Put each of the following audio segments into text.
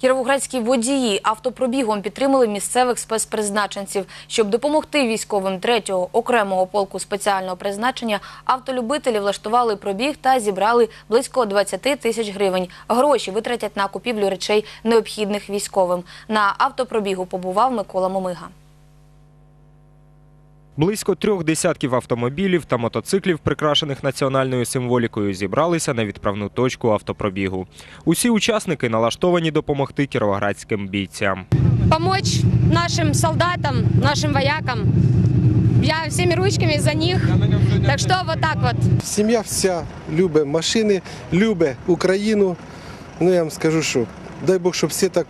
Кіровоградські водії автопробігом підтримали місцевих спецпризначенців. Щоб допомогти військовим 3-го окремого полку спеціального призначення, автолюбителі влаштували пробіг та зібрали близько 20 тисяч гривень. Гроші витратять на купівлю речей, необхідних військовим. На автопробігу побував Микола Момига. Близько трьох десятків автомобілів та мотоциклів, прикрашених національною символікою, зібралися на відправну точку автопробігу. Усі учасники налаштовані допомогти кіровоградським бійцям. помочь нашим солдатам, нашим воякам. Я всеми ручками за них. Так что вот так вот. Сім'я вся любить машини, любить Україну. Ну я вам скажу, що дай Бог, щоб всі так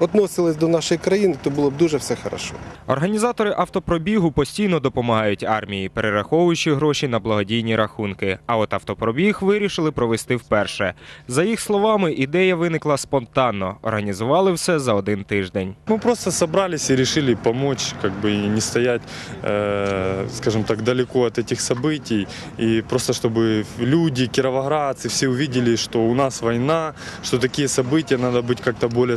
відносились до нашої країни, то було б дуже все хорошо. Організатори автопробігу постійно допомагають армії, перераховуючи гроші на благодійні рахунки. А от автопробіг вирішили провести вперше. За їх словами, ідея виникла спонтанно. Організували все за один тиждень. Мы просто собрались и решили помочь, как бы и не стоять, э, скажем так, далеко от этих событий. И просто чтобы люди, кировоградцы, все увидели, что у нас война, что такие события надо быть как-то более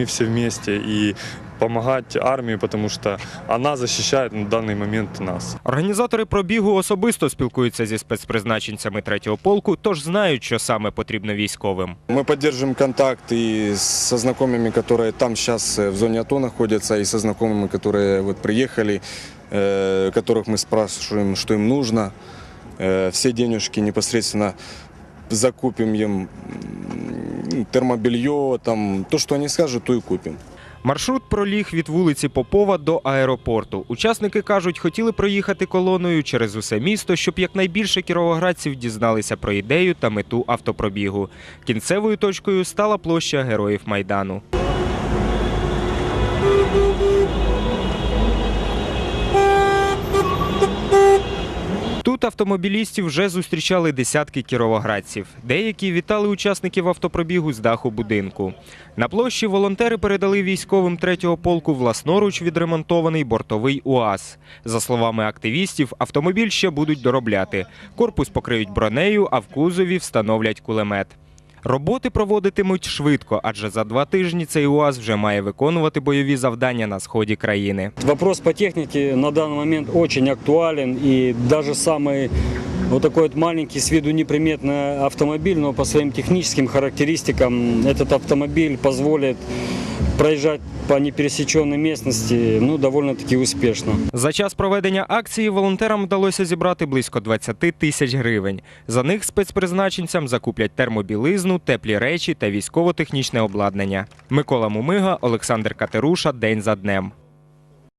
сплоченными все вместе и помогать армии, потому что она защищает на данный момент нас. Організатори пробігу особисто спілкуються зі спецпризначенцями третього полку, тож знають, що саме потрібно військовим. Мы поддерживаем контакт и со знакомыми, которые там сейчас в зоне АТО находятся, и со знакомыми, которые вот приехали, э, которых мы спрашиваем, что им нужно. Э, Все денежки непосредственно закупим им м, термобелье, там, то, что они скажут, то и купим. Маршрут проліг від вулиці Попова до аеропорту. Учасники кажуть, хотіли проїхати колоною через усе місто, щоб якнайбільше кіровоградців дізналися про ідею та мету автопробігу. Кінцевою точкою стала площа Героїв Майдану. Тут автомобілістів вже зустрічали десятки кіровоградців. Деякі вітали учасників автопробігу з даху будинку. На площі волонтери передали військовим третього полку власноруч відремонтований бортовий УАЗ. За словами активістів, автомобіль ще будуть доробляти. Корпус покриють бронею, а в кузові встановлять кулемет. Роботи проводитимуть швидко, адже за два тижні цей УАЗ вже має виконувати бойові завдання на сході країни. Вопрос по техніці на даний момент очень актуален, і навіть самый вот такой вот маленький с виду неприметный автомобиль, но по своим техническим характеристикам этот автомобиль позволит проезжать по непересеченной местности ну, довольно-таки успешно. За час проведення акції волонтерам вдалося зібрати близько 20 тисяч гривень. За них спецпризначенцям закуплять термобілизну, теплі речі та військово-технічне обладнання. Микола Мумига, Олександр Катеруша. День за днем.